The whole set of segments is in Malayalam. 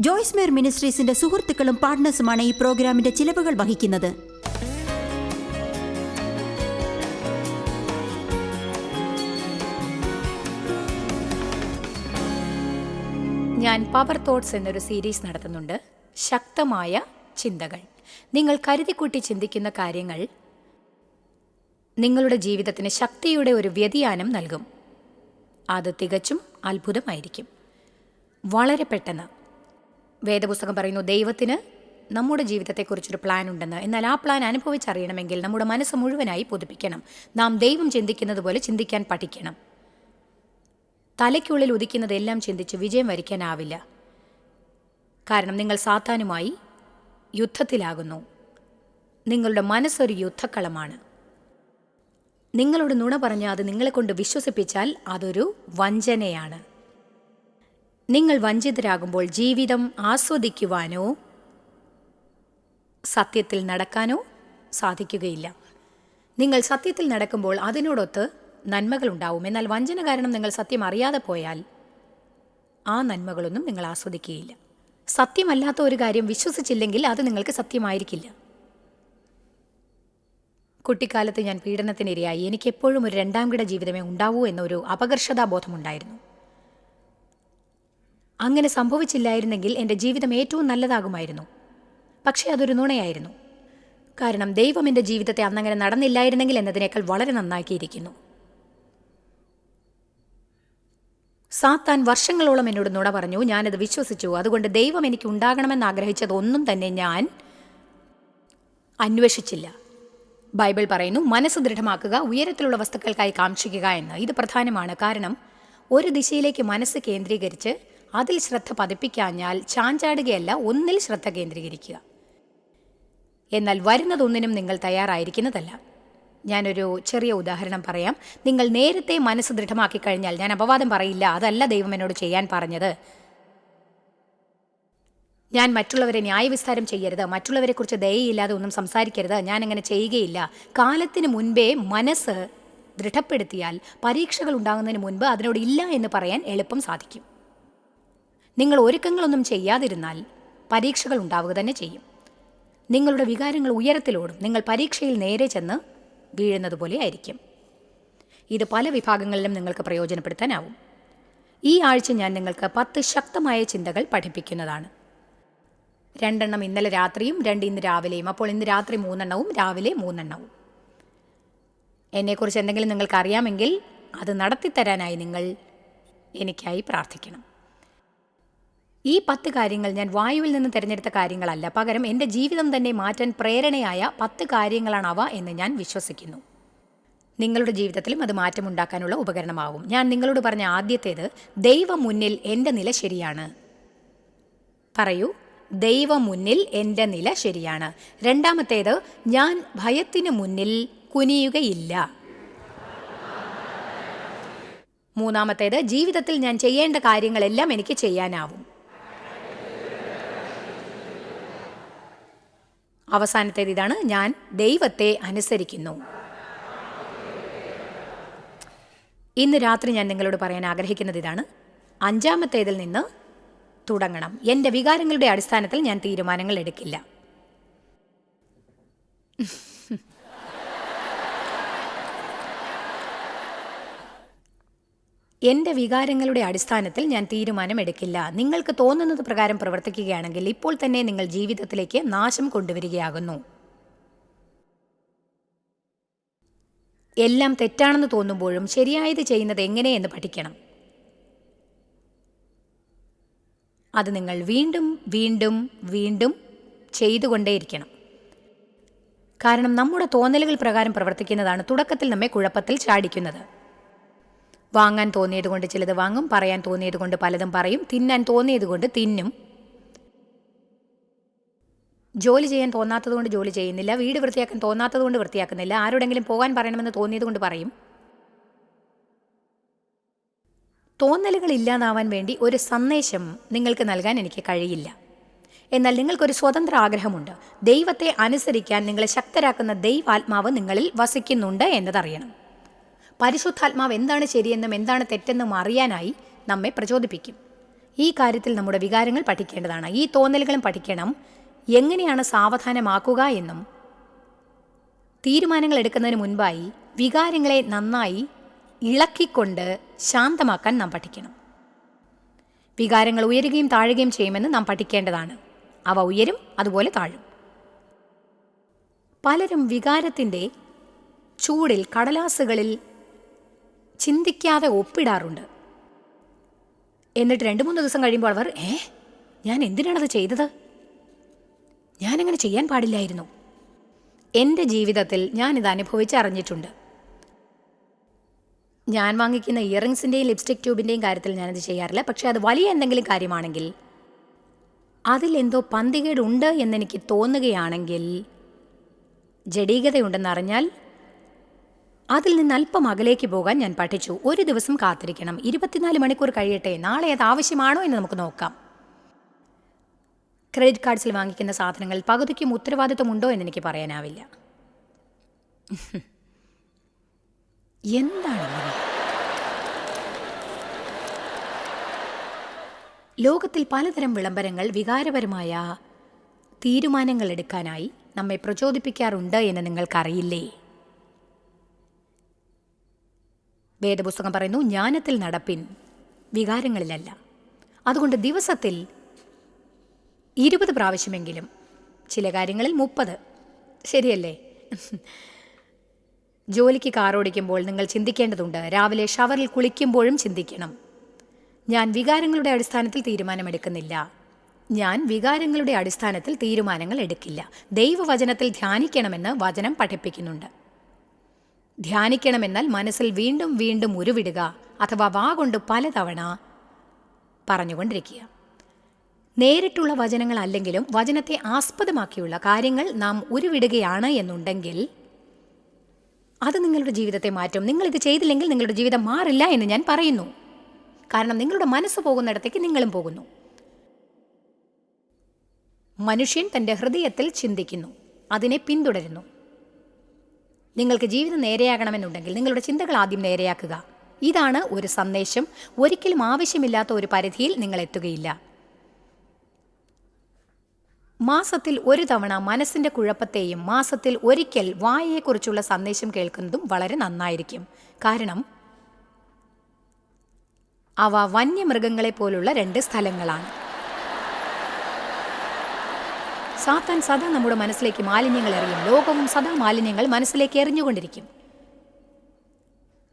ജോയ്സ് മേർ മിനിസ്ട്രീസിന്റെ സുഹൃത്തുക്കളും പാർട്ട്നേഴ്സുമാണ് ഈ പ്രോഗ്രാമിന്റെ ചിലവുകൾ വഹിക്കുന്നത്. ഞാൻ പവർ തോട്ട്സ് എന്നൊരു സീരീസ് നടത്തുന്നുണ്ട്. ശക്തമായ ചിന്തകൾ. നിങ്ങൾ കരുതിക്കൂട്ടി ചിന്തിക്കുന്ന കാര്യങ്ങൾ നിങ്ങളുടെ ജീവിതത്തിന് ശക്തിയുടെ ഒരു വ്യതിയാനം നൽകും. അത് തികച്ചും അത്ഭുതമായിരിക്കും. വളരെ പെട്ടെന്ന് വേദപുസ്തകം പറയുന്നു ദൈവത്തിന് നമ്മുടെ ജീവിതത്തെക്കുറിച്ചൊരു പ്ലാൻ ഉണ്ടെന്ന്. എന്നാൽ ആ പ്ലാൻ അനുഭവിച്ചറിയണമെങ്കിൽ നമ്മുടെ മനസ്സ് മുഴുവനായി പുതുപ്പിക്കണം. നാം ദൈവം ചിന്തിക്കുന്നത് പോലെ ചിന്തിക്കാൻ പഠിക്കണം. തലയ്ക്കുള്ളിൽ ഉദിക്കുന്നതെല്ലാം ചിന്തിച്ച് വിജയം വരിക്കാനാവില്ല. കാരണം നിങ്ങൾ സാത്താനുമായി യുദ്ധത്തിലാകുന്നു. നിങ്ങളുടെ മനസ്സൊരു യുദ്ധക്കളമാണ്. നിങ്ങളോട് നുണ പറഞ്ഞാൽ അത് നിങ്ങളെ കൊണ്ട് വിശ്വസിപ്പിച്ചാൽ അതൊരു വഞ്ചനയാണ്. നിങ്ങൾ വഞ്ചിതരാകുമ്പോൾ ജീവിതം ആസ്വദിക്കുവാനോ സത്യത്തിൽ നടക്കാനോ സാധിക്കുകയില്ല. നിങ്ങൾ സത്യത്തിൽ നടക്കുമ്പോൾ അതിനോടൊത്ത് നന്മകളുണ്ടാവും എന്നാൽ വഞ്ചന കാരണം നിങ്ങൾ സത്യം അറിയാതെ പോയാൽ ആ നന്മകളൊന്നും നിങ്ങൾ ആസ്വദിക്കുകയില്ല. സത്യമല്ലാത്ത ഒരു കാര്യം വിശ്വസിച്ചില്ലെങ്കിൽ അത് നിങ്ങൾക്ക് സത്യമായിരിക്കില്ല. കുട്ടിക്കാലത്ത് ഞാൻ പീഡനത്തിനിരയായി. എനിക്കെപ്പോഴും ഒരു രണ്ടാം കിട ജീവിതമേ ഉണ്ടാവൂ എന്നൊരു അപകർഷതാബോധമുണ്ടായിരുന്നു. അങ്ങനെ സംഭവിച്ചില്ലായിരുന്നെങ്കിൽ എന്റെ ജീവിതം ഏറ്റവും നല്ലതാകുമായിരുന്നു. പക്ഷേ അതൊരു നുണയായിരുന്നു. കാരണം ദൈവം എന്റെ ജീവിതത്തെ അന്നങ്ങനെ നടന്നില്ലായിരുന്നെങ്കിൽ എന്നതിനേക്കാൾ വളരെ നന്നാക്കിയിരിക്കുന്നു. സാത്താൻ വർഷങ്ങളോളം എന്നോട് നുണ പറഞ്ഞു ഞാനത് വിശ്വസിച്ചു. അതുകൊണ്ട് ദൈവം എനിക്ക് ഉണ്ടാകണമെന്ന് ആഗ്രഹിച്ചതൊന്നും തന്നെ ഞാൻ അന്വേഷിച്ചില്ല. ബൈബിൾ പറയുന്നു മനസ്സ് ദൃഢമാക്കുക ഉയരത്തിലുള്ള വസ്തുക്കൾക്കായി കാക്ഷിക്കുക എന്ന്. ഇത് പ്രധാനമാണ്. കാരണം ഒരു ദിശയിലേക്ക് മനസ്സ് കേന്ദ്രീകരിച്ച് അതിൽ ശ്രദ്ധ പതിപ്പിക്കാഞ്ഞാൽ ചാഞ്ചാടുകയല്ല ഒന്നിൽ ശ്രദ്ധ കേന്ദ്രീകരിക്കുക. എന്നാൽ വരുന്നതൊന്നിനും നിങ്ങൾ തയ്യാറായിരിക്കുന്നതല്ല. ഞാനൊരു ചെറിയ ഉദാഹരണം പറയാം. നിങ്ങൾ നേരത്തെ മനസ്സ് ദൃഢമാക്കി കഴിഞ്ഞാൽ ഞാൻ അപവാദം പറയില്ല അതല്ല ദൈവം എന്നോട് ചെയ്യാൻ പറഞ്ഞത്. ഞാൻ മറ്റുള്ളവരെ ന്യായവിസ്താരം ചെയ്യരുത് മറ്റുള്ളവരെക്കുറിച്ച് ദയയില്ലാതെ ഒന്നും സംസാരിക്കരുത് ഞാൻ അങ്ങനെ ചെയ്യുകയില്ല. കാലത്തിന് മുൻപേ മനസ്സ് ദൃഢപ്പെടുത്തിയാൽ പരീക്ഷകൾ ഉണ്ടാകുന്നതിന് മുൻപ് അതിനോട് ഇല്ല എന്ന് പറയാൻ എളുപ്പം സാധിക്കും. നിങ്ങൾ ഒരുക്കങ്ങളൊന്നും ചെയ്യാതിരുന്നാൽ പരീക്ഷകൾ ഉണ്ടാവുക തന്നെ ചെയ്യും. നിങ്ങളുടെ വികാരങ്ങൾ ഉയരത്തിലോടും നിങ്ങൾ പരീക്ഷയിൽ നേരെ ചെന്ന് വീഴുന്നത് പോലെ ആയിരിക്കും. ഇത് പല വിഭാഗങ്ങളിലും നിങ്ങൾക്ക് പ്രയോജനപ്പെടുത്താനാവും. ഈ ആഴ്ച ഞാൻ നിങ്ങൾക്ക് പത്ത് ശക്തമായ ചിന്തകൾ പഠിപ്പിക്കുന്നതാണ്. രണ്ടെണ്ണം ഇന്നലെ രാത്രിയും രണ്ട് ഇന്ന് രാവിലെയും അപ്പോൾ ഇന്ന് രാത്രി മൂന്നെണ്ണവും രാവിലെ മൂന്നെണ്ണവും. എന്നെക്കുറിച്ച് എന്തെങ്കിലും നിങ്ങൾക്ക് അറിയാമെങ്കിൽ അത് നടത്തിത്തരാനായി നിങ്ങൾ എനിക്കായി പ്രാർത്ഥിക്കണം. ഈ പത്ത് കാര്യങ്ങൾ ഞാൻ വായുവിൽ നിന്ന് തിരഞ്ഞെടുത്ത കാര്യങ്ങളല്ല. പകരം എന്റെ ജീവിതം തന്നെ മാറ്റാൻ പ്രേരണയായ പത്ത് കാര്യങ്ങളാണ് അവ എന്ന് ഞാൻ വിശ്വസിക്കുന്നു. നിങ്ങളുടെ ജീവിതത്തിലും അത് മാറ്റമുണ്ടാക്കാനുള്ള ഉപകരണമാവും. ഞാൻ നിങ്ങളോട് പറഞ്ഞ ആദ്യത്തേത് ദൈവം മുന്നിൽ എന്റെ നില ശരിയാണ്. പറയൂ ദൈവം മുന്നിൽ എന്റെ നില ശരിയാണ്. രണ്ടാമത്തേത് ഞാൻ ഭയത്തിന് മുന്നിൽ കുനിയുകയില്ല. മൂന്നാമത്തേത് ജീവിതത്തിൽ ഞാൻ ചെയ്യേണ്ട കാര്യങ്ങളെല്ലാം എനിക്ക് ചെയ്യാനാവും. അവസാനത്തേത് ഇതാണ് ഞാൻ ദൈവത്തെ അനുസരിക്കുന്നു. ഇന്ന് രാത്രി ഞാൻ നിങ്ങളോട് പറയാൻ ആഗ്രഹിക്കുന്നത് ഇതാണ്. അഞ്ചാമത്തേതിൽ നിന്ന് തുടങ്ങണം. എന്റെ വികാരങ്ങളുടെ അടിസ്ഥാനത്തിൽ ഞാൻ തീരുമാനങ്ങൾ എടുക്കില്ല. എന്റെ വികാരങ്ങളുടെ അടിസ്ഥാനത്തിൽ ഞാൻ തീരുമാനമെടുക്കില്ല. നിങ്ങൾക്ക് തോന്നുന്നത് പ്രകാരം പ്രവർത്തിക്കുകയാണെങ്കിൽ ഇപ്പോൾ തന്നെ നിങ്ങൾ ജീവിതത്തിലേക്ക് നാശം കൊണ്ടുവരികയാകുന്നു. എല്ലാം തെറ്റാണെന്ന് തോന്നുമ്പോഴും ശരിയായത് ചെയ്യുന്നത് എങ്ങനെയെന്ന് പഠിക്കണം. അത് നിങ്ങൾ വീണ്ടും വീണ്ടും വീണ്ടും ചെയ്തുകൊണ്ടേയിരിക്കണം. കാരണം നമ്മുടെ തോന്നലുകൾ പ്രകാരം പ്രവർത്തിക്കുന്നതാണ് തുടക്കത്തിൽ നമ്മെ കുഴപ്പത്തിൽ ചാടിക്കുന്നത്. വാങ്ങാൻ തോന്നിയത് കൊണ്ട് ചിലത് വാങ്ങും പറയാൻ തോന്നിയത് കൊണ്ട് പലതും പറയും തിന്നാൻ തോന്നിയത് കൊണ്ട് തിന്നും. ജോലി ചെയ്യാൻ തോന്നാത്തത് കൊണ്ട് ജോലി ചെയ്യുന്നില്ല വീട് വൃത്തിയാക്കാൻ തോന്നാത്തത് കൊണ്ട് വൃത്തിയാക്കുന്നില്ല ആരോടെങ്കിലും പോകാൻ പറയണമെന്ന് തോന്നിയത് കൊണ്ട് പറയും. തോന്നലുകൾ ഇല്ലാതാവാൻ വേണ്ടി ഒരു സന്ദേശം നിങ്ങൾക്ക് നൽകാൻ എനിക്ക് കഴിയില്ല. എന്നാൽ നിങ്ങൾക്കൊരു സ്വതന്ത്ര ആഗ്രഹമുണ്ട്. ദൈവത്തെ അനുസരിക്കാൻ നിങ്ങളെ ശക്തരാക്കുന്ന ദൈവാത്മാവ് നിങ്ങളിൽ വസിക്കുന്നുണ്ട് എന്നതറിയണം. പരിശുദ്ധാത്മാവ് എന്താണ് ശരിയെന്നും എന്താണ് തെറ്റെന്നും അറിയാനായി നമ്മെ പ്രചോദിപ്പിക്കും. ഈ കാര്യത്തിൽ നമ്മുടെ വികാരങ്ങൾ പഠിക്കേണ്ടതാണ്. ഈ തോന്നലുകളും പഠിക്കണം. എങ്ങനെയാണ് സാവധാനമാക്കുക എന്നും. തീരുമാനങ്ങൾ എടുക്കുന്നതിന് മുൻപായി വികാരങ്ങളെ നന്നായി ഇളക്കിക്കൊണ്ട് ശാന്തമാക്കാൻ നാം പഠിക്കണം. വികാരങ്ങൾ ഉയരുകയും താഴുകയും ചെയ്യുമെന്ന് നാം പഠിക്കേണ്ടതാണ്. അവ ഉയരും അതുപോലെ താഴും. പലരും വികാരത്തിന്റെ ചൂടിൽ കടലാസുകളിൽ ചിന്തിക്കാതെ ഒപ്പിടാറുണ്ട്. എന്നിട്ട് രണ്ട് മൂന്ന് ദിവസം കഴിയുമ്പോൾ അവർ ഏ ഞാൻ എന്തിനാണത് ചെയ്തത്? ഞാനങ്ങനെ ചെയ്യാൻ പാടില്ലായിരുന്നു. എന്റെ ജീവിതത്തിൽ ഞാനിത് അനുഭവിച്ചറിഞ്ഞിട്ടുണ്ട് ഞാൻ വാങ്ങിക്കുന്ന ഇയറിങ്സിന്റെയും ലിപ്സ്റ്റിക് ട്യൂബിന്റെയും കാര്യത്തിൽ ഞാനത് ചെയ്യാറില്ല. പക്ഷേ അത് വലിയ എന്തെങ്കിലും കാര്യമാണെങ്കിൽ അതിലെന്തോ പന്തികേടുണ്ട് എന്നെനിക്ക് തോന്നുകയാണെങ്കിൽ ജഡീകതയുണ്ടെന്നറിഞ്ഞാൽ അതിൽ നിന്ന് അല്പം അകലേക്ക് പോകാൻ ഞാൻ പഠിച്ചു. ഒരു ദിവസം കാത്തിരിക്കണം. ഇരുപത്തിനാല് മണിക്കൂർ കഴിയട്ടെ. നാളെ അത് ആവശ്യമാണോ എന്ന് നമുക്ക് നോക്കാം. ക്രെഡിറ്റ് കാർഡ്സിൽ വാങ്ങിക്കുന്ന സാധനങ്ങൾ പകുതിക്കും ഉത്തരവാദിത്വമുണ്ടോ എന്ന് എനിക്ക് പറയാനാവില്ല. എന്താണ്? ലോകത്തിൽ പലതരം വിളംബരങ്ങൾ വികാരപരമായ തീരുമാനങ്ങൾ എടുക്കാനായി നമ്മെ പ്രചോദിപ്പിക്കാറുണ്ട് എന്ന് നിങ്ങൾക്കറിയില്ലേ? വേദപുസ്തകം പറയുന്നു ജ്ഞാനത്തിൽ നടപ്പിൻ വികാരങ്ങളിലല്ല. അതുകൊണ്ട് ദിവസത്തിൽ ഇരുപത് പ്രാവശ്യമെങ്കിലും ചില കാര്യങ്ങളിൽ മുപ്പത്. ശരിയല്ലേ? ജോലിക്ക് കാർ ഓടിക്കുമ്പോൾ നിങ്ങൾ ചിന്തിക്കേണ്ടതുണ്ട് രാവിലെ ഷവറിൽ കുളിക്കുമ്പോഴും ചിന്തിക്കണം. ഞാൻ വികാരങ്ങളുടെ അടിസ്ഥാനത്തിൽ തീരുമാനമെടുക്കുന്നില്ല. ഞാൻ വികാരങ്ങളുടെ അടിസ്ഥാനത്തിൽ തീരുമാനങ്ങൾ എടുക്കില്ല. ദൈവവചനത്തിൽ ധ്യാനിക്കണമെന്ന് വചനം പഠിപ്പിക്കുന്നുണ്ട്. ധ്യാനിക്കണമെന്നാൽ മനസ്സിൽ വീണ്ടും വീണ്ടും ഉരുവിടുക അഥവാ വാ കൊണ്ട് പലതവണ പറഞ്ഞുകൊണ്ടിരിക്കുക. നേരിട്ടുള്ള വചനങ്ങൾ അല്ലെങ്കിലും വചനത്തെ ആസ്പദമാക്കിയുള്ള കാര്യങ്ങൾ നാം ഉരുവിടുകയാണ് എന്നുണ്ടെങ്കിൽ അത് നിങ്ങളുടെ ജീവിതത്തെ മാറ്റും. നിങ്ങൾ ഇത് ചെയ്തില്ലെങ്കിൽ നിങ്ങളുടെ ജീവിതം മാറില്ല എന്ന് ഞാൻ പറയുന്നു. കാരണം നിങ്ങളുടെ മനസ്സ് പോകുന്നിടത്തേക്ക് നിങ്ങളും പോകുന്നു. മനുഷ്യൻ തന്റെ ഹൃദയത്തിൽ ചിന്തിക്കുന്നു. അതിനെ പിന്തുടരുന്നു. നിങ്ങൾക്ക് ജീവിതം നേരെയാകണമെന്നുണ്ടെങ്കിൽ നിങ്ങളുടെ ചിന്തകൾ ആദ്യം നേരെയാക്കുക. ഇതാണ് ഒരു സന്ദേശം. ഒരിക്കലും ആവശ്യമില്ലാത്ത ഒരു പരിധിയിൽ നിങ്ങൾ എത്തുകയില്ല. മാസത്തിൽ ഒരു തവണ മനസ്സിന്റെ കുഴപ്പത്തെയും മാസത്തിൽ ഒരിക്കൽ വായയെക്കുറിച്ചുള്ള സന്ദേശം കേൾക്കുന്നതും വളരെ നന്നായിരിക്കും. കാരണം അവ വന്യമൃഗങ്ങളെ പോലുള്ള രണ്ട് സ്ഥലങ്ങളാണ്. സാത്താൻ സദാ നമ്മുടെ മനസ്സിലേക്ക് മാലിന്യങ്ങൾ എറിയും. ലോകവും സദാ മാലിന്യങ്ങൾ മനസ്സിലേക്ക് എറിഞ്ഞുകൊണ്ടിരിക്കും.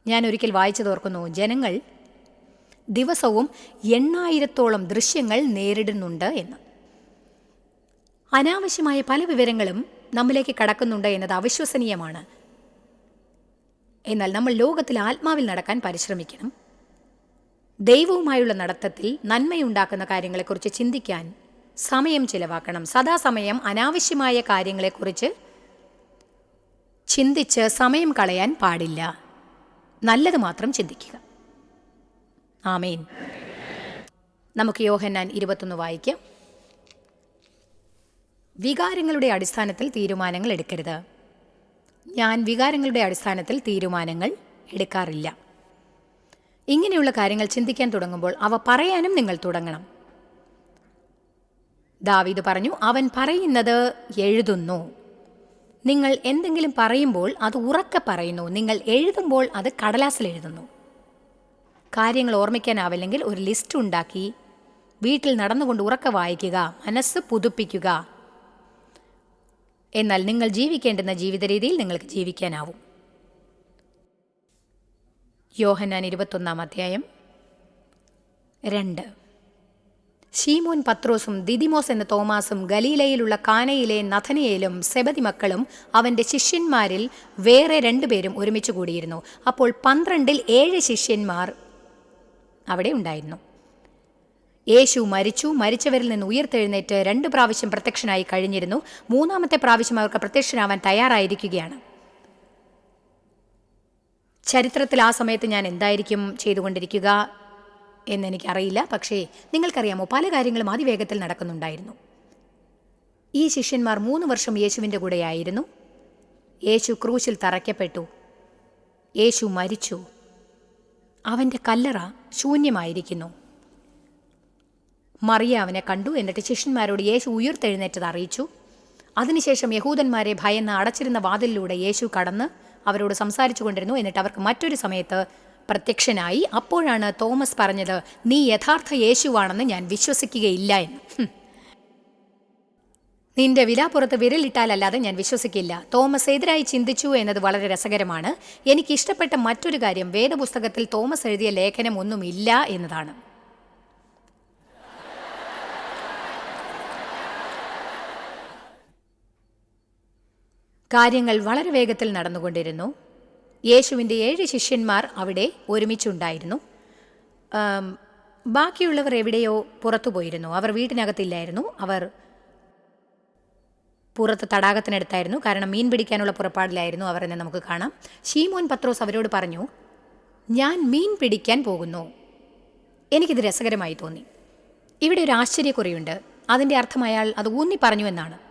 ഞാൻ ഒരിക്കൽ വായിച്ചു തോർക്കുന്നു ജനങ്ങൾ ദിവസവും എണ്ണായിരത്തോളം ദൃശ്യങ്ങൾ നേരിടുന്നുണ്ട് എന്ന്. അനാവശ്യമായ പല വിവരങ്ങളും നമ്മിലേക്ക് കടക്കുന്നുണ്ട് എന്നത് അവിശ്വസനീയമാണ്. എന്നാൽ നമ്മൾ ലോകത്തിൽ ആത്മാവിൽ നടക്കാൻ പരിശ്രമിക്കണം. ദൈവവുമായുള്ള നടത്തത്തിൽ നന്മയുണ്ടാക്കുന്ന കാര്യങ്ങളെക്കുറിച്ച് ചിന്തിക്കാൻ സമയം ചിലവാക്കണം. സദാസമയം അനാവശ്യമായ കാര്യങ്ങളെക്കുറിച്ച് ചിന്തിച്ച് സമയം കളയാൻ പാടില്ല. നല്ലത് മാത്രം ചിന്തിക്കുക. ആമേൻ. നമുക്ക് യോഹന്നാൻ ഇരുപത്തൊന്ന് വായിക്കാം. വികാരങ്ങളുടെ അടിസ്ഥാനത്തിൽ തീരുമാനങ്ങൾ എടുക്കരുത്. ഞാൻ വികാരങ്ങളുടെ അടിസ്ഥാനത്തിൽ തീരുമാനങ്ങൾ എടുക്കാറില്ല. ഇങ്ങനെയുള്ള കാര്യങ്ങൾ ചിന്തിക്കാൻ തുടങ്ങുമ്പോൾ അവ പറയാനും നിങ്ങൾ തുടങ്ങണം. ദാവീദ് പറഞ്ഞു അവൻ പറയുന്നത് എഴുതുന്നു. നിങ്ങൾ എന്തെങ്കിലും പറയുമ്പോൾ അത് ഉറക്കെ പറയുന്നു. നിങ്ങൾ എഴുതുമ്പോൾ അത് കടലാസിൽ എഴുതുന്നു. കാര്യങ്ങൾ ഓർമ്മിക്കാനാവില്ലെങ്കിൽ ഒരു ലിസ്റ്റ് ഉണ്ടാക്കി വീട്ടിൽ നടന്നുകൊണ്ട് ഉറക്കെ വായിക്കുക മനസ്സ് പുതുപ്പിക്കുക. എന്നാൽ നിങ്ങൾ ജീവിക്കേണ്ടുന്ന ജീവിത രീതിയിൽ നിങ്ങൾക്ക് ജീവിക്കാനാവും. യോഹനാൻ ഇരുപത്തൊന്നാം അധ്യായം രണ്ട്. ഷീമോൻ പത്രോസും ദിദിമോസ് എന്ന തോമാസും ഗലീലയിലുള്ള കാനയിലെ നഥനയേലും സെബതി മക്കളും അവന്റെ ശിഷ്യന്മാരിൽ വേറെ രണ്ടുപേരും ഒരുമിച്ച് കൂടിയിരുന്നു. അപ്പോൾ പന്ത്രണ്ടിൽ ഏഴ് ശിഷ്യന്മാർ അവിടെ ഉണ്ടായിരുന്നു. യേശു മരിച്ചു. മരിച്ചവരിൽ നിന്ന് ഉയർത്തെഴുന്നേറ്റ് രണ്ട് പ്രാവശ്യം പ്രത്യക്ഷനായി കഴിഞ്ഞിരുന്നു. മൂന്നാമത്തെ പ്രാവശ്യം അവർക്ക് പ്രത്യക്ഷനാവാൻ തയ്യാറായിരിക്കുകയാണ്. ചരിത്രത്തിൽ ആ സമയത്ത് ഞാൻ എന്തായിരിക്കും ചെയ്തുകൊണ്ടിരിക്കുക? എന്നെനിക്കറിയില്ല. പക്ഷേ നിങ്ങൾക്കറിയാമോ പല കാര്യങ്ങളും അതിവേഗത്തിൽ നടക്കുന്നുണ്ടായിരുന്നു. ഈ ശിഷ്യന്മാർ മൂന്ന് വർഷം യേശുവിന്റെ കൂടെയായിരുന്നു. യേശു ക്രൂശിൽ തറയ്ക്കപ്പെട്ടു. യേശു മരിച്ചു. അവന്റെ കല്ലറ ശൂന്യമായിരിക്കുന്നു. മറിയ അവനെ കണ്ടു. എന്നിട്ട് ശിഷ്യന്മാരോട് യേശു ഉയർത്തെഴുന്നേറ്റത് അറിയിച്ചു. അതിനുശേഷം യഹൂദന്മാരെ ഭയന്ന് അടച്ചിരുന്ന വാതിലിലൂടെ യേശു കടന്ന് അവരോട് സംസാരിച്ചു കൊണ്ടിരുന്നു എന്നിട്ട് അവർക്ക് മറ്റൊരു സമയത്ത് പ്രത്യക്ഷനായി. അപ്പോഴാണ് തോമസ് പറഞ്ഞത് നീ യഥാർത്ഥ യേശുവാണെന്ന് ഞാൻ വിശ്വസിക്കുകയില്ല എന്ന്. നിന്റെ വിലാപ്പുറത്ത് വിരലിട്ടാലല്ലാതെ ഞാൻ വിശ്വസിക്കില്ല. തോമസ് എതിരായി ചിന്തിച്ചു എന്നത് വളരെ രസകരമാണ്. എനിക്ക് ഇഷ്ടപ്പെട്ട മറ്റൊരു കാര്യം വേദപുസ്തകത്തിൽ തോമസ് എഴുതിയ ലേഖനം ഒന്നുമില്ല എന്നതാണ്. കാര്യങ്ങൾ വളരെ വേഗത്തിൽ നടന്നുകൊണ്ടിരുന്നു. യേശുവിന്റെ ഏഴ് ശിഷ്യന്മാർ അവിടെ ഒരുമിച്ചുണ്ടായിരുന്നു. ബാക്കിയുള്ളവർ എവിടെയോ പുറത്തു പോയിരുന്നു. അവർ വീട്ടിനകത്തില്ലായിരുന്നു. അവർ പുറത്ത് തടാകത്തിനടുത്തായിരുന്നു. കാരണം മീൻ പിടിക്കാനുള്ള പുറപ്പാടിലായിരുന്നു അവർ എന്ന് നമുക്ക് കാണാം. ഷീമോൻ പത്രോസ് അവരോട് പറഞ്ഞു ഞാൻ മീൻ പിടിക്കാൻ പോകുന്നു. എനിക്കിത് രസകരമായി തോന്നി. ഇവിടെ ഒരു ആശ്ചര്യക്കുറിയുണ്ട്. അതിന്റെ അർത്ഥം അയാൾ അത് ഊന്നി പറഞ്ഞു എന്നാണ്.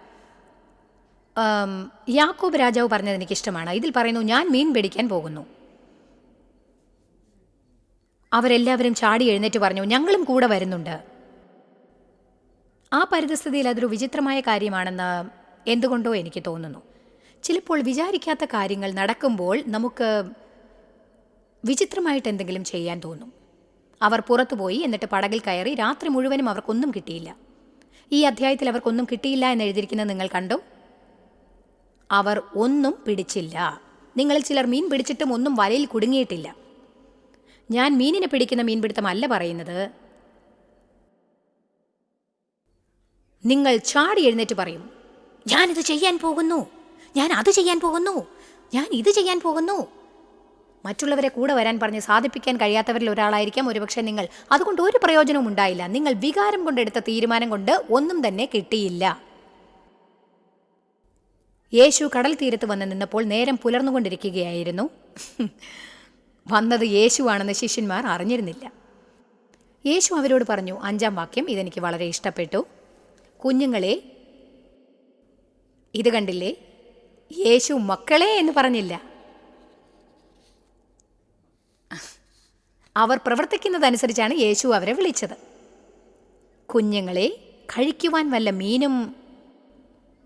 യാക്കോബ് രാജാവ് പറഞ്ഞത് എനിക്കിഷ്ടമാണ്. ഇതിൽ പറയുന്നു ഞാൻ മീൻ പിടിക്കാൻ പോകുന്നു. അവരെല്ലാവരും ചാടി എഴുന്നേറ്റ് പറഞ്ഞു ഞങ്ങളും കൂടെ വരുന്നുണ്ട്. ആ പരിതസ്ഥിതിയിൽ അതൊരു വിചിത്രമായ കാര്യമാണെന്ന് എന്തുകൊണ്ടോ എനിക്ക് തോന്നുന്നു. ചിലപ്പോൾ വിചാരിക്കാത്ത കാര്യങ്ങൾ നടക്കുമ്പോൾ നമുക്ക് വിചിത്രമായിട്ട് എന്തെങ്കിലും ചെയ്യാൻ തോന്നും. അവർ പുറത്തുപോയി എന്നിട്ട് പടകിൽ കയറി രാത്രി മുഴുവനും അവർക്കൊന്നും കിട്ടിയില്ല. ഈ അധ്യായത്തിൽ അവർക്കൊന്നും കിട്ടിയില്ല എന്ന് എഴുതിയിരിക്കുന്നത് നിങ്ങൾ കണ്ടോ? അവർ ഒന്നും പിടിച്ചില്ല. നിങ്ങളിൽ ചിലർ മീൻ പിടിച്ചിട്ടും ഒന്നും വലയിൽ കുടുങ്ങിയിട്ടില്ല. ഞാൻ മീനിനെ പിടിക്കുന്ന മീൻപിടുത്തമല്ല പറയുന്നത്. നിങ്ങൾ ചാടി എഴുന്നേറ്റ് പറയും ഞാനിത് ചെയ്യാൻ പോകുന്നു. ഞാൻ അത് ചെയ്യാൻ പോകുന്നു. ഞാൻ ഇത് ചെയ്യാൻ പോകുന്നു. മറ്റുള്ളവരെ കൂടെ വരാൻ പറഞ്ഞ് സാധിപ്പിക്കാൻ കഴിയാത്തവരിൽ ഒരാളായിരിക്കാം ഒരുപക്ഷെ നിങ്ങൾ. അതുകൊണ്ട് ഒരു പ്രയോജനവും ഉണ്ടായില്ല. നിങ്ങൾ വികാരം കൊണ്ടെടുത്ത തീരുമാനം കൊണ്ട് ഒന്നും തന്നെ കിട്ടിയില്ല. യേശു കടൽ തീരത്ത് വന്ന് നിന്നപ്പോൾ നേരം പുലർന്നുകൊണ്ടിരിക്കുകയായിരുന്നു. വന്നത് യേശുവാണെന്ന് ശിഷ്യന്മാർ അറിഞ്ഞിരുന്നില്ല. യേശു അവരോട് പറഞ്ഞു അഞ്ചാം വാക്യം ഇതെനിക്ക് വളരെ ഇഷ്ടപ്പെട്ടു. കുഞ്ഞുങ്ങളെ ഇത് കണ്ടില്ലേ? യേശു മക്കളെ എന്ന് പറഞ്ഞില്ല. അവർ പ്രവർത്തിക്കുന്നതനുസരിച്ചാണ് യേശു അവരെ വിളിച്ചത്. കുഞ്ഞുങ്ങളെ കഴിക്കുവാൻ വല്ല മീനും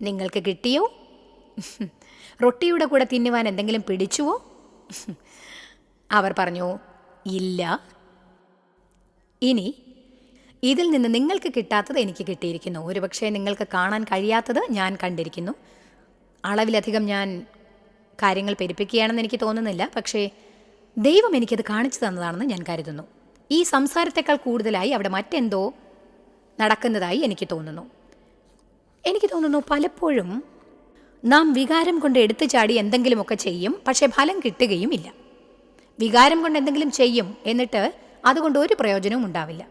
നിങ്ങൾക്ക് കിട്ടിയോ? റൊട്ടിയുടെ കൂടെ തിന്നുവാൻ എന്തെങ്കിലും പിടിച്ചുവോ? അവർ പറഞ്ഞു ഇല്ല. ഇനി ഇതിൽ നിന്ന് നിങ്ങൾക്ക് കിട്ടാത്തത് എനിക്ക് കിട്ടിയിരിക്കുന്നു. ഒരുപക്ഷെ നിങ്ങൾക്ക് കാണാൻ കഴിയാത്തത് ഞാൻ കണ്ടിരിക്കുന്നു. അളവിലധികം ഞാൻ കാര്യങ്ങൾ പെരുപ്പിക്കുകയാണെന്ന് എനിക്ക് തോന്നുന്നില്ല. പക്ഷേ ദൈവം എനിക്കത് കാണിച്ചു തന്നതാണെന്ന് ഞാൻ കരുതുന്നു. ഈ സംസാരത്തെക്കാൾ കൂടുതലായി അവിടെ മറ്റെന്തോ നടക്കുന്നതായി എനിക്ക് തോന്നുന്നു. എനിക്ക് തോന്നുന്നു പലപ്പോഴും നാം വികാരം കൊണ്ട് എടുത്തു ചാടി എന്തെങ്കിലുമൊക്കെ ചെയ്യും പക്ഷെ ഫലം കിട്ടുകയും ഇല്ല വികാരം കൊണ്ട് എന്തെങ്കിലും ചെയ്യും എന്നിട്ട് അതുകൊണ്ട് ഒരു പ്രയോജനവും ഉണ്ടാവില്ല.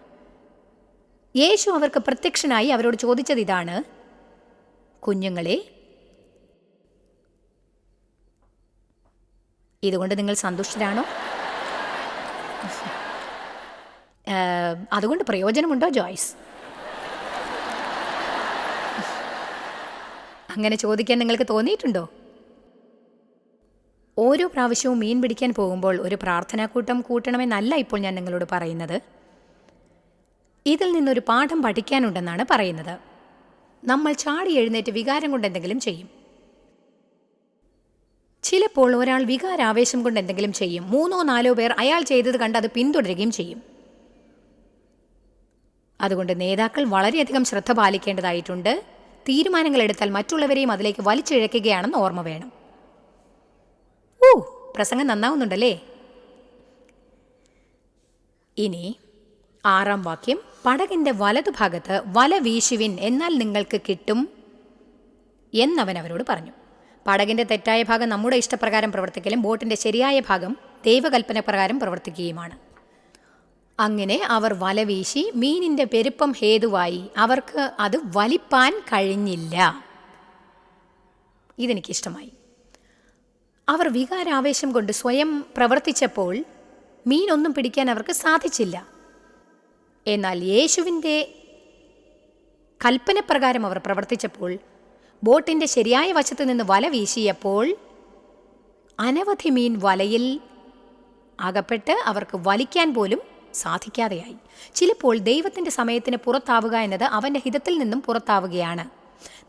യേശു അവർക്ക് പ്രത്യക്ഷനായി അവരോട് ചോദിച്ചത് ഇതാണ്. കുഞ്ഞുങ്ങളെ ഇതുകൊണ്ട് നിങ്ങൾ സന്തുഷ്ടരാണോ? അതുകൊണ്ട് പ്രയോജനമുണ്ടോ ജോയ്സ്? അങ്ങനെ ചോദിക്കാൻ നിങ്ങൾക്ക് തോന്നിയിട്ടുണ്ടോ? ഓരോ പ്രാവശ്യവും മീൻ പിടിക്കാൻ പോകുമ്പോൾ ഒരു പ്രാർത്ഥനാക്കൂട്ടം കൂട്ടണമെന്നല്ല ഇപ്പോൾ ഞാൻ നിങ്ങളോട് പറയുന്നത്. ഇതിൽ നിന്നൊരു പാഠം പഠിക്കാനുണ്ടെന്നാണ് പറയുന്നത്. നമ്മൾ ചാടി എഴുന്നേറ്റ് വികാരം കൊണ്ട് എന്തെങ്കിലും ചെയ്യും. ചിലപ്പോൾ ഒരാൾ വികാരാവേശം കൊണ്ട് എന്തെങ്കിലും ചെയ്യും. മൂന്നോ നാലോ പേർ അയാൾ ചെയ്തത് കണ്ട് അത് പിന്തുടരുകയും ചെയ്യും. അതുകൊണ്ട് നേതാക്കൾ വളരെയധികം ശ്രദ്ധ പാലിക്കേണ്ടതായിട്ടുണ്ട്. തീരുമാനങ്ങൾ എടുത്താൽ മറ്റുള്ളവരെയും അതിലേക്ക് വലിച്ചിഴക്കുകയാണെന്ന് ഓർമ്മ വേണം. ഓ പ്രസംഗം നന്നാവുന്നുണ്ടല്ലേ? ഇനി ആറാം വാക്യം. പടകിന്റെ വലതുഭാഗത്ത് വല വീശുവിൻ എന്നാൽ നിങ്ങൾക്ക് കിട്ടും എന്നവൻ അവരോട് പറഞ്ഞു. പടകിന്റെ തെറ്റായ ഭാഗം നമ്മുടെ ഇഷ്ടപ്രകാരം പ്രവർത്തിക്കലും ബോട്ടിന്റെ ശരിയായ ഭാഗം ദൈവകൽപ്പന പ്രകാരം പ്രവർത്തിക്കുകയുമാണ്. അങ്ങനെ അവർ വലവീശി മീനിന്റെ പെരുപ്പം ഹേതുവായി. അവർക്ക് അത് വലിപ്പാൻ കഴിഞ്ഞില്ല. ഇതെനിക്കിഷ്ടമായി. അവർ വികാരാവേശം കൊണ്ട് സ്വയം പ്രവർത്തിച്ചപ്പോൾ മീനൊന്നും പിടിക്കാൻ അവർക്ക് സാധിച്ചില്ല. എന്നാൽ യേശുവിന്റെ കൽപ്പനപ്രകാരം അവർ പ്രവർത്തിച്ചപ്പോൾ ബോട്ടിന്റെ ശരിയായ വശത്ത് നിന്ന് വല വീശിയപ്പോൾ അനവധി മീൻ വലയിൽ അകപ്പെട്ട് അവർക്ക് വലിക്കാൻ പോലും സാധിക്കാതെയായി. ചിലപ്പോൾ ദൈവത്തിന്റെ സമയത്തിന് പുറത്താവുക എന്നത് അവന്റെ ഹിതത്തിൽ നിന്നും പുറത്താവുകയാണ്.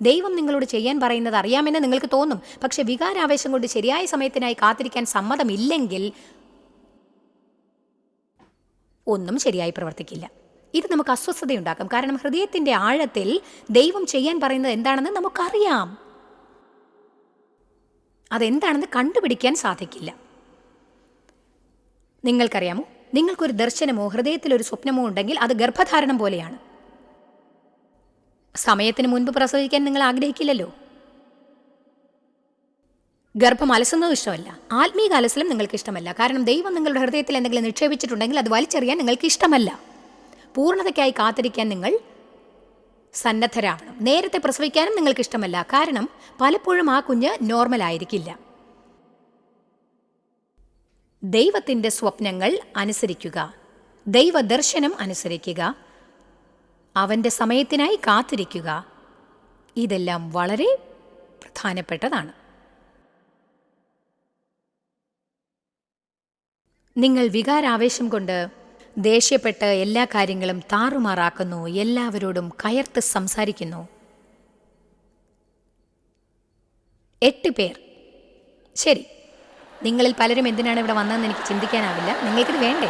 ദൈവം നിങ്ങളോട് ചെയ്യാൻ പറയുന്നത് അറിയാമെന്ന് നിങ്ങൾക്ക് തോന്നും. പക്ഷെ വികാരാവേശം കൊണ്ട് ശരിയായ സമയത്തിനായി കാത്തിരിക്കാൻ സമ്മതമില്ലെങ്കിൽ ഒന്നും ശരിയായി പ്രവർത്തിക്കില്ല. ഇത് നമുക്ക് അസ്വസ്ഥതയുണ്ടാക്കും. കാരണം ഹൃദയത്തിന്റെ ആഴത്തിൽ ദൈവം ചെയ്യാൻ പറയുന്നത് എന്താണെന്ന് നമുക്കറിയാം. അതെന്താണെന്ന് കണ്ടുപിടിക്കാൻ സാധിക്കില്ല. നിങ്ങൾക്കറിയാമോ? നിങ്ങൾക്കൊരു ദർശനമോ ഹൃദയത്തിൽ ഒരു സ്വപ്നമോ ഉണ്ടെങ്കിൽ അത് ഗർഭധാരണം പോലെയാണ്. സമയത്തിന് മുൻപ് പ്രസവിക്കാൻ നിങ്ങൾ ആഗ്രഹിക്കില്ലല്ലോ. ഗർഭം അലസുന്നത് ഇഷ്ടമല്ല. ആത്മീക അലസലും നിങ്ങൾക്ക് ഇഷ്ടമല്ല. കാരണം ദൈവം നിങ്ങളുടെ ഹൃദയത്തിൽ എന്തെങ്കിലും നിക്ഷേപിച്ചിട്ടുണ്ടെങ്കിൽ അത് വലിച്ചെറിയാൻ നിങ്ങൾക്ക് ഇഷ്ടമല്ല. പൂർണതയ്ക്കായി കാത്തിരിക്കാൻ നിങ്ങൾ സന്നദ്ധരാവണം. നേരത്തെ പ്രസവിക്കാനും നിങ്ങൾക്ക് ഇഷ്ടമല്ല. കാരണം പലപ്പോഴും ആ കുഞ്ഞ് നോർമൽ ആയിരിക്കില്ല. ദൈവത്തിന്റെ സ്വപ്നങ്ങൾ അനുസരിക്കുക. ദൈവദർശനം അനുസരിക്കുക. അവന്റെ സമയത്തിനായി കാത്തിരിക്കുക. ഇതെല്ലാം വളരെ പ്രധാനപ്പെട്ടതാണ്. നിങ്ങൾ വികാരാവേശം കൊണ്ട് ദേഷ്യപ്പെട്ട് എല്ലാ കാര്യങ്ങളും താറുമാറാക്കുന്നു. എല്ലാവരോടും കയർത്ത് സംസാരിക്കുന്നു. എട്ട് പേർ. ശരി. നിങ്ങളിൽ പലരും എന്തിനാണ് ഇവിടെ വന്നതെന്ന് എനിക്ക് ചിന്തിക്കാനാവില്ല. നിങ്ങൾക്കിത് വേണ്ടേ?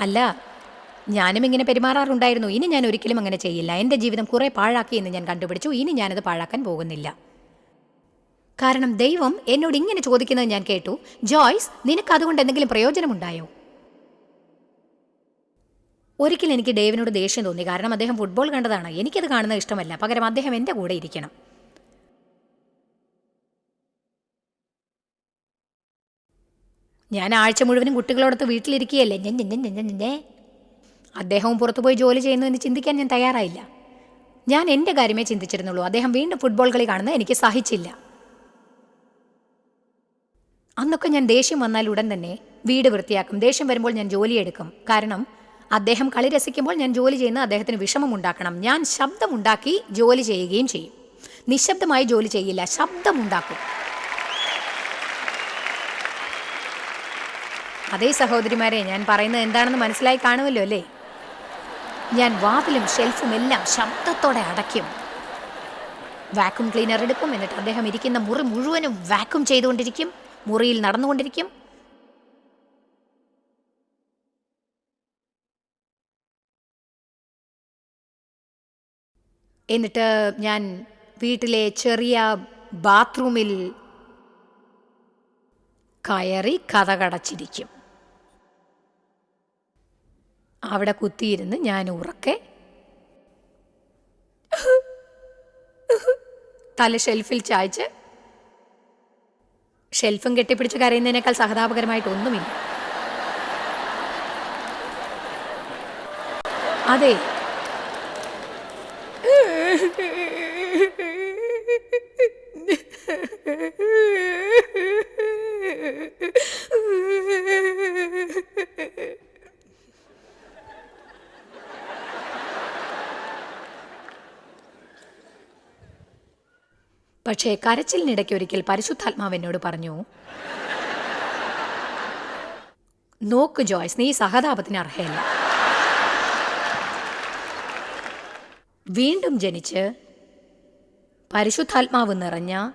അല്ല ഞാനും ഇങ്ങനെ പെരുമാറാറുണ്ടായിരുന്നു. ഇനി ഞാൻ ഒരിക്കലും അങ്ങനെ ചെയ്യില്ല. എന്റെ ജീവിതം കുറെ പാഴാക്കി എന്ന് ഞാൻ കണ്ടുപിടിച്ചു. ഇനി ഞാനത് പാഴാക്കാൻ പോകുന്നില്ല. കാരണം ദൈവം എന്നോട് ഇങ്ങനെ ചോദിക്കുന്നത് ഞാൻ കേട്ടു. ജോയ്സ് നിനക്ക് അതുകൊണ്ട് എന്തെങ്കിലും പ്രയോജനമുണ്ടായോ? ഒരിക്കൽ എനിക്ക് ഡേവിനോട് ദേഷ്യം തോന്നി. കാരണം അദ്ദേഹം ഫുട്ബോൾ കണ്ടതാണ്. എനിക്കത് കാണുന്നത് ഇഷ്ടമല്ല. പകരം അദ്ദേഹം എന്റെ കൂടെ ഇരിക്കണം. ഞാൻ ആഴ്ച മുഴുവനും കുട്ടികളോടൊത്ത് വീട്ടിലിരിക്കുകയല്ലേ? ഞാൻ ഞെ ഞെ ഞെ. അദ്ദേഹവും പുറത്തുപോയി ജോലി ചെയ്യുന്നു എന്ന് ചിന്തിക്കാൻ ഞാൻ തയ്യാറായില്ല. ഞാൻ എന്റെ കാര്യമേ ചിന്തിച്ചിരുന്നുള്ളൂ. അദ്ദേഹം വീണ്ടും ഫുട്ബോൾ കളി കാണുന്നത് എനിക്ക് സഹിച്ചില്ല. അന്നൊക്കെ ഞാൻ ദേഷ്യം വന്നാൽ ഉടൻ തന്നെ വീട് വൃത്തിയാക്കും. ദേഷ്യം വരുമ്പോൾ ഞാൻ ജോലിയെടുക്കും. കാരണം അദ്ദേഹം കളി രസിക്കുമ്പോൾ ഞാൻ ജോലി ചെയ്യുന്ന അദ്ദേഹത്തിന് വിഷമമുണ്ടാക്കണം. ഞാൻ ശബ്ദമുണ്ടാക്കി ജോലി ചെയ്യുകയും ചെയ്യും. നിശബ്ദമായി ജോലി ചെയ്യില്ല ശബ്ദമുണ്ടാക്കും. അതേ സഹോദരിമാരെ ഞാൻ പറയുന്നത് എന്താണെന്ന് മനസ്സിലായി കാണുമല്ലോ അല്ലേ? ഞാൻ വാതിലും ഷെൽഫും എല്ലാം ശബ്ദത്തോടെ അടയ്ക്കും. വാക്യൂം ക്ലീനർ എടുക്കും എന്നിട്ട് അദ്ദേഹം ഇരിക്കുന്ന മുറി മുഴുവനും വാക്യൂം ചെയ്തുകൊണ്ടിരിക്കും. മുറിയിൽ നടന്നുകൊണ്ടിരിക്കും. എന്നിട്ട് ഞാൻ വീട്ടിലെ ചെറിയ ബാത്റൂമിൽ കയറി കഥകടച്ചിരിക്കും അവിടെ കുത്തിയിരുന്ന് ഞാൻ ഉറക്കെ തല ഷെൽഫിൽ ചായച്ച് ഷെൽഫും കെട്ടിപ്പിടിച്ച് കരയുന്നതിനേക്കാൾ സഹതാപകരമായിട്ട് ഒന്നുമില്ല. അതെ പക്ഷേ കരച്ചിലിനിടയ്ക്ക് ഒരിക്കൽ പരിശുദ്ധാത്മാവ് എന്നോട് പറഞ്ഞു നോക്ക് ജോയ്സ് നീ സഹതാപത്തിന് അർഹയല്ല. വീണ്ടും ജനിച്ച് പരിശുദ്ധാത്മാവ് നിറഞ്ഞ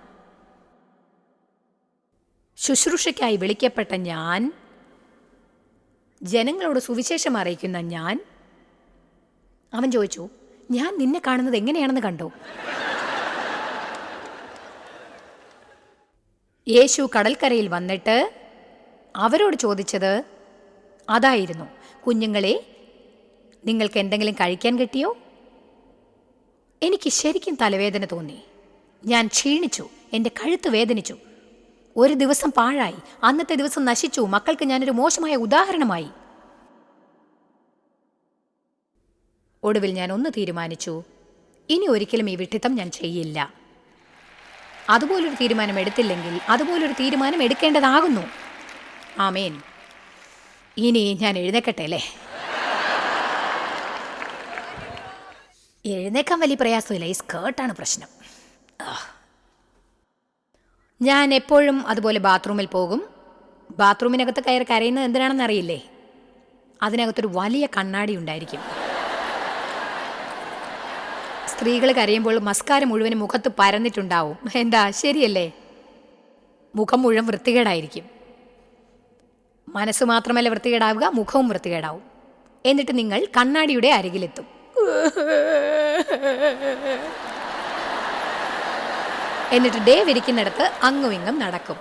ശുശ്രൂഷയ്ക്കായി വിളിക്കപ്പെട്ട ഞാൻ ജനങ്ങളോട് സുവിശേഷം അറിയിക്കുന്ന ഞാൻ അവൻ ചോദിച്ചു ഞാൻ നിന്നെ കാണുന്നത് എങ്ങനെയാണെന്ന് കണ്ടോ? യേശു കടൽക്കരയിൽ വന്നിട്ട് അവരോട് ചോദിച്ചത് അതായിരുന്നു കുഞ്ഞുങ്ങളെ നിങ്ങൾക്ക് എന്തെങ്കിലും കഴിക്കാൻ കിട്ടിയോ? എനിക്ക് ശരിക്കും തലവേദന തോന്നി. ഞാൻ ക്ഷീണിച്ചു എന്റെ കഴുത്ത് വേദനിച്ചു. ഒരു ദിവസം പാഴായി അന്നത്തെ ദിവസം നശിച്ചു മക്കൾക്ക് ഞാനൊരു മോശമായ ഉദാഹരണമായി. ഒടുവിൽ ഞാൻ ഒന്ന് തീരുമാനിച്ചു ഇനി ഒരിക്കലും ഈ വിട്ടിത്തം ഞാൻ ചെയ്യില്ല. അതുപോലൊരു തീരുമാനം എടുത്തില്ലെങ്കിൽ അതുപോലൊരു തീരുമാനം എടുക്കേണ്ടതാകുന്നു. ആമേൻ. ഇനി ഞാൻ എഴുന്നേക്കട്ടെ അല്ലേ? എഴുന്നേക്കാൻ വലിയ പ്രയാസമില്ല. ഈ സ്കേർട്ടാണ് പ്രശ്നം. ഞാൻ എപ്പോഴും അതുപോലെ ബാത്റൂമിൽ പോകും. ബാത്റൂമിനകത്ത് കയറി കരയുന്നത് എന്തിനാണെന്ന് അറിയില്ലേ അതിനകത്തൊരു വലിയ കണ്ണാടി ഉണ്ടായിരിക്കും. സ്ത്രീകൾ കരയുമ്പോൾ മസ്കാരം മുഴുവൻ മുഖത്ത് പരന്നിട്ടുണ്ടാവും. എന്താ? ശരിയല്ലേ? മുഖം മുഴുവൻ വൃത്തികേടായിരിക്കും. മനസ്സ് മാത്രമല്ല വൃത്തികേടാവുക മുഖവും വൃത്തികേടാവും. എന്നിട്ട് നിങ്ങൾ കണ്ണാടിയുടെ അരികിലെത്തും. എന്നിട്ട് ഡേ വിരിക്കുന്നിടത്ത് അങ്ങും ഇങ്ങും നടക്കും.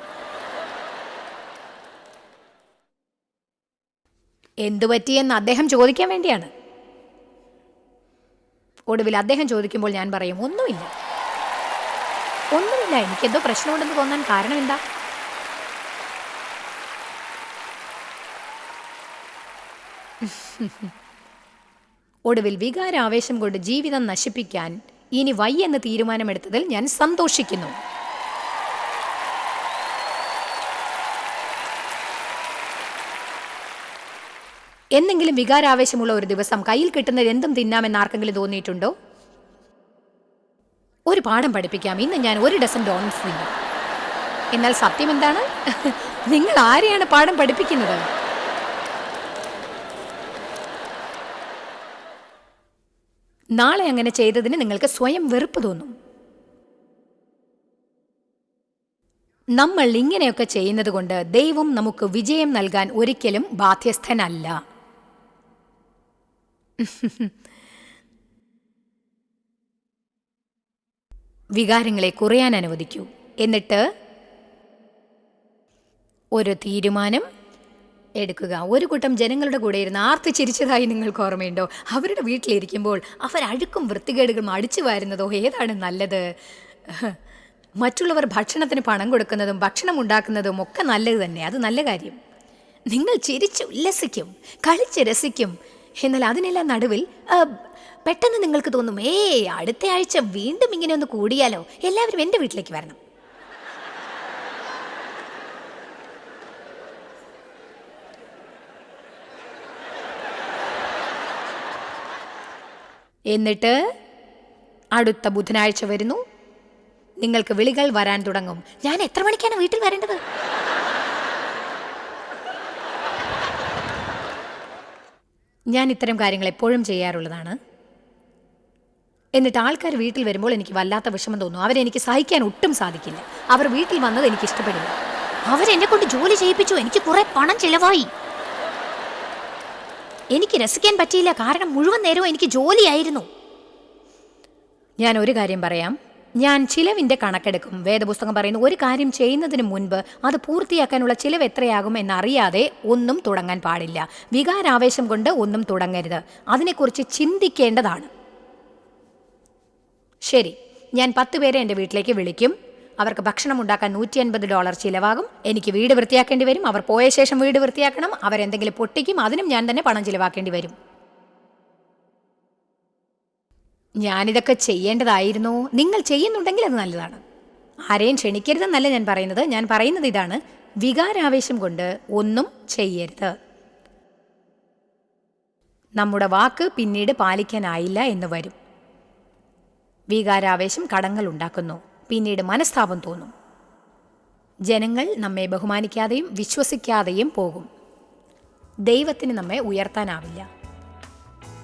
എന്തു പറ്റിയെന്ന് അദ്ദേഹം ചോദിക്കാൻ വേണ്ടിയാണ്. ഒടുവിൽ അദ്ദേഹം ചോദിക്കുമ്പോൾ ഞാൻ പറയും ഒന്നുമില്ല. ഒന്നുമില്ല. എനിക്കെന്തോ പ്രശ്നമുണ്ടെന്ന് തോന്നാൻ കാരണം എന്താ? ഒടുവിൽ വികാരാവേശം കൊണ്ട് ജീവിതം നശിപ്പിക്കാൻ ഇനി വയ്യെന്ന് തീരുമാനമെടുത്തതിൽ ഞാൻ സന്തോഷിക്കുന്നു. എന്നെങ്കിലും വികാരാവേശമുള്ള ഒരു ദിവസം കയ്യിൽ കിട്ടുന്നത് എന്തും തിന്നാമെന്ന് ആർക്കെങ്കിലും തോന്നിയിട്ടുണ്ടോ? ഒരു പാഠം പഠിപ്പിക്കാം. ഇന്ന് ഞാൻ ഒരു ഡസൻ ഡോണറ്റ്സ് തിന്നും. എന്നാൽ സത്യം എന്താണ്? നിങ്ങൾ ആരെയാണ് പാഠം പഠിപ്പിക്കുന്നത്? നാളെ അങ്ങനെ ചെയ്തതിന് നിങ്ങൾക്ക് സ്വയം വെറുപ്പ് തോന്നും. നമ്മൾ ഇങ്ങനെയൊക്കെ ചെയ്യുന്നത് കൊണ്ട് ദൈവം നമുക്ക് വിജയം നൽകാൻ ഒരിക്കലും ബാധ്യസ്ഥനല്ല. വികാരങ്ങളെ കുറയാൻ അനുവദിക്കൂ. എന്നിട്ട് ഒരു തീരുമാനം എടുക്കുക. ഒരു കൂട്ടം ജനങ്ങളുടെ കൂടെ ഇരുന്ന് ആർത്ത് ചിരിച്ചതായി നിങ്ങൾക്ക് ഓർമ്മയുണ്ടോ? അവരുടെ വീട്ടിലിരിക്കുമ്പോൾ അവർ അഴുക്കും വൃത്തികേടുകളും അടിച്ചു വാരുന്നതോ ഏതാണ് നല്ലത്? മറ്റുള്ളവർ ഭക്ഷണത്തിന് പണം കൊടുക്കുന്നതും ഭക്ഷണം ഉണ്ടാക്കുന്നതും ഒക്കെ നല്ലത് തന്നെ. അത് നല്ല കാര്യം. നിങ്ങൾ ചിരിച്ച് ഉല്ലസിക്കും. കളിച്ച് രസിക്കും. എന്നാൽ അതിനെല്ലാം നടുവിൽ പെട്ടെന്ന് നിങ്ങൾക്ക് തോന്നും ഏ അടുത്ത ആഴ്ച വീണ്ടും ഇങ്ങനെ ഒന്ന് കൂടിയാലോ? എല്ലാവരും എന്റെ വീട്ടിലേക്ക് വരണം. എന്നിട്ട് അടുത്ത ബുധനാഴ്ച വരുന്നു. നിങ്ങൾക്ക് വിളികൾ വരാൻ തുടങ്ങും. ഞാൻ എത്ര മണിക്കാണ് വീട്ടിൽ വരേണ്ടത്? ഞാൻ ഇത്തരം കാര്യങ്ങൾ എപ്പോഴും ചെയ്യാറുള്ളതാണ്. എന്നിട്ട് ആൾക്കാർ വീട്ടിൽ വരുമ്പോൾ എനിക്ക് വല്ലാത്ത വിഷമം തോന്നും. അവരെനിക്ക് സഹിക്കാൻ ഒട്ടും സാധിക്കില്ല. അവർ വീട്ടിൽ വന്നത് എനിക്ക് ഇഷ്ടപ്പെടില്ല. അവരെന്നെ കൊണ്ട് ജോലി ചെയ്യിപ്പിച്ചു. എനിക്ക് കുറെ പണം ചിലവായി. എനിക്ക് രസിക്കാൻ പറ്റിയില്ല. കാരണം മുഴുവൻ നേരവും എനിക്ക് ജോലിയായിരുന്നു. ഞാൻ ഒരു കാര്യം പറയാം. ഞാൻ ചിലവിന്റെ കണക്കെടുക്കും. വേദപുസ്തകം പറയുന്നു ഒരു കാര്യം ചെയ്യുന്നതിന് മുൻപ് അത് പൂർത്തിയാക്കാനുള്ള ചിലവ് എത്രയാകും എന്നറിയാതെ ഒന്നും തുടങ്ങാൻ പാടില്ല. വികാരാവേശം കൊണ്ട് ഒന്നും തുടങ്ങരുത്. അതിനെക്കുറിച്ച് ചിന്തിക്കേണ്ടതാണ്. ശരി. ഞാൻ പത്ത് പേരെ എന്റെ വീട്ടിലേക്ക് വിളിക്കും. അവർക്ക് ഭക്ഷണം ഉണ്ടാക്കാൻ നൂറ്റി അൻപത് ഡോളർ ചിലവാകും. എനിക്ക് വീട് വൃത്തിയാക്കേണ്ടി വരും. അവർ പോയ ശേഷം വീട് വൃത്തിയാക്കണം. അവരെന്തെങ്കിലും പൊട്ടിക്കും. അതിനും ഞാൻ തന്നെ പണം ചിലവാക്കേണ്ടി വരും. ഞാനിതൊക്കെ ചെയ്യേണ്ടതായിരുന്നു. നിങ്ങൾ ചെയ്യുന്നുണ്ടെങ്കിൽ അത് നല്ലതാണ്. ആരെയും ക്ഷണിക്കരുതെന്നല്ല ഞാൻ പറയുന്നത്. ഞാൻ പറയുന്നത് ഇതാണ്. വികാരാവേശം കൊണ്ട് ഒന്നും ചെയ്യരുത്. നമ്മുടെ വാക്ക് പിന്നീട് പാലിക്കാനായില്ല എന്ന് വരും. വികാരാവേശം കടങ്ങൾ ഉണ്ടാക്കുന്നു. പിന്നീട് മനസ്താപം തോന്നും. ജനങ്ങൾ നമ്മെ ബഹുമാനിക്കാതെയും വിശ്വസിക്കാതെയും പോകും. ദൈവത്തിന് നമ്മെ ഉയർത്താനാവില്ല.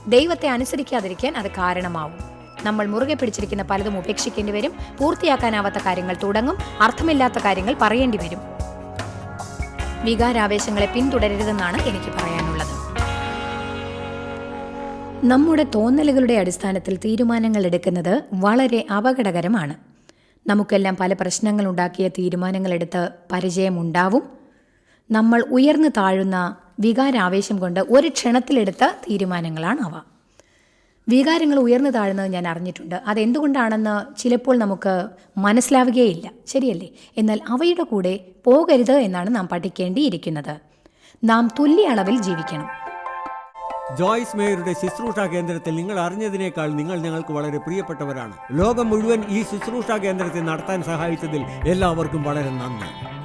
ദൈവത്തെ അനുസരിക്കാതിരിക്കാൻ അത് കാരണമാവും. നമ്മൾ മുറുകെ പിടിച്ചിരിക്കുന്ന പലതും ഉപേക്ഷിക്കേണ്ടി വരും. പൂർത്തിയാക്കാനാവാത്ത കാര്യങ്ങൾ തുടങ്ങും. അർത്ഥമില്ലാത്ത കാര്യങ്ങൾ പറയേണ്ടി വരും. വികാരാവേശങ്ങളെ പിന്തുടരരുതെന്നാണ് എനിക്ക് പറയാനുള്ളത്. നമ്മുടെ തോന്നലുകളുടെ അടിസ്ഥാനത്തിൽ തീരുമാനങ്ങൾ എടുക്കുന്നത് വളരെ അപകടകരമാണ്. നമുക്കെല്ലാം പല പ്രശ്നങ്ങൾ ഉണ്ടാക്കിയ തീരുമാനങ്ങളെടുത്ത് പരിചയമുണ്ടാവും. നമ്മൾ ഉയർന്നു താഴുന്ന വികാരാവേശം കൊണ്ട് ഒരു ക്ഷണത്തിലെടുത്ത തീരുമാനങ്ങളാണ് അവ. വികാരങ്ങൾ ഉയർന്നു താഴ്ന്നത് ഞാൻ അറിഞ്ഞിട്ടുണ്ട്. അതെന്തുകൊണ്ടാണെന്ന് ചിലപ്പോൾ നമുക്ക് മനസ്സിലാവുകയില്ല. ശരിയല്ലേ? എന്നാൽ അവയുടെ കൂടെ പോകരുത് എന്നാണ് നാം പഠിക്കേണ്ടിയിരിക്കുന്നത്. നാം തുല്യ അളവിൽ ജീവിക്കണം. ജോയ്സ് മേയറുടെ ശുശ്രൂഷ കേന്ദ്രത്തിൽ നിങ്ങൾ അറിഞ്ഞതിനേക്കാൾ നിങ്ങൾ ഞങ്ങൾക്ക് വളരെ പ്രിയപ്പെട്ടവരാണ്. ലോകം മുഴുവൻ ഈ ശുശ്രൂഷ കേന്ദ്രത്തെ നടത്താൻ സഹായിച്ചതിൽ എല്ലാവർക്കും വളരെ നന്ദി.